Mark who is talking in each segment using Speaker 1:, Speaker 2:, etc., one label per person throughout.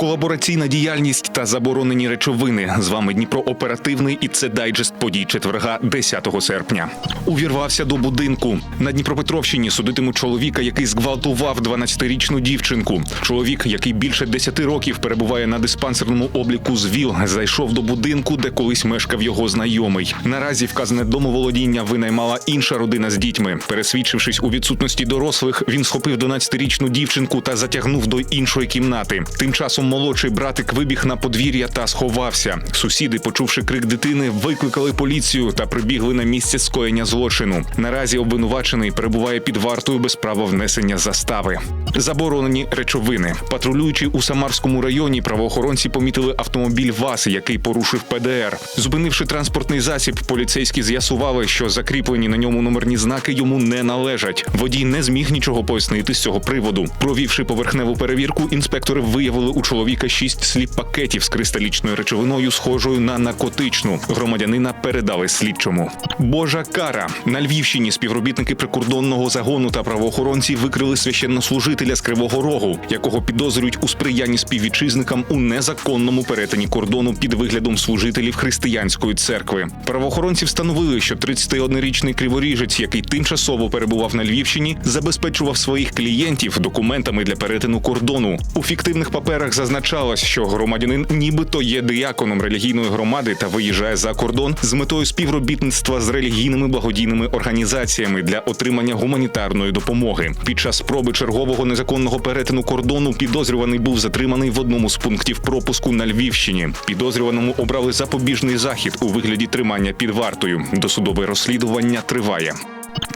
Speaker 1: Колабораційна діяльність та заборонені речовини. З вами Дніпро оперативний і це дайджест подій четверга, 10 серпня. Увірвався до будинку на Дніпропетровщині. Судитимуть чоловіка, який зґвалтував 12-річну дівчинку. Чоловік, який більше 10 років перебуває на диспансерному обліку з ВІЛ, зайшов до будинку, де колись мешкав його знайомий. Наразі вказане домоволодіння винаймала інша родина з дітьми. Пересвідчившись у відсутності дорослих, він схопив 12-річну дівчинку та затягнув до іншої кімнати. Тим часом молодший братик вибіг на подвір'я та сховався. Сусіди, почувши крик дитини, викликали поліцію та прибігли на місце скоєння злочину. Наразі обвинувачений перебуває під вартою без права внесення застави. Заборонені речовини. Патрулюючи у Самарському районі, правоохоронці помітили автомобіль ВАЗ, який порушив ПДР. Зупинивши транспортний засіб, поліцейські з'ясували, що закріплені на ньому номерні знаки йому не належать. Водій не зміг нічого пояснити з цього приводу. Провівши поверхневу перевірку, інспектори виявили у чоловіка шість сліп пакетів з кристалічною речовиною, схожою на наркотичну. Громадянина передали слідчому. Божа кара на Львівщині співробітники прикордонного загону та правоохоронці викрили священнослужителя з Кривого Рогу, якого підозрюють у сприянні співвітчизникам у незаконному перетині кордону під виглядом служителів християнської церкви. Правоохоронці встановили, що 31-річний криворіжець, який тимчасово перебував на Львівщині, забезпечував своїх клієнтів документами для перетину кордону. У фіктивних паперах зазначалось, що громадянин нібито є дияконом релігійної громади та виїжджає за кордон з метою співробітництва з релігійними благодійними організаціями для отримання гуманітарної допомоги. Під час спроби чергового незаконного перетину кордону підозрюваний був затриманий в одному з пунктів пропуску на Львівщині. Підозрюваному обрали запобіжний захід у вигляді тримання під вартою. Досудове розслідування триває.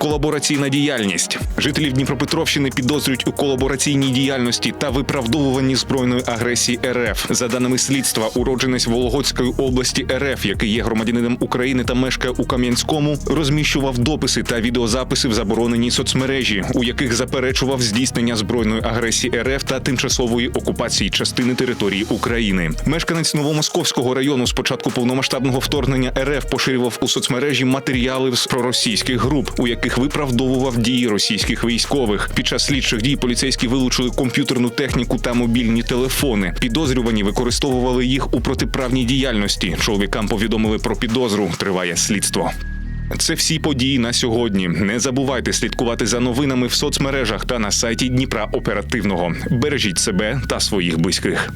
Speaker 1: Колабораційна діяльність жителів Дніпропетровщини підозрюють у колабораційній діяльності та виправдовуванні збройної агресії РФ. За даними слідства, уродженець Вологодської області РФ, який є громадянином України та мешкає у Кам'янському, розміщував дописи та відеозаписи в забороненій соцмережі, у яких заперечував здійснення збройної агресії РФ та тимчасової окупації частини території України. Мешканець Новомосковського району з початку повномасштабного вторгнення РФ поширював у соцмережі матеріали з проросійських груп, у яких виправдовував дії російських військових. Під час слідчих дій поліцейські вилучили комп'ютерну техніку та мобільні телефони. Підозрювані використовували їх у протиправній діяльності. Чоловікам повідомили про підозру. Триває слідство. Це всі події на сьогодні. Не забувайте слідкувати за новинами в соцмережах та на сайті Дніпра Оперативного. Бережіть себе та своїх близьких.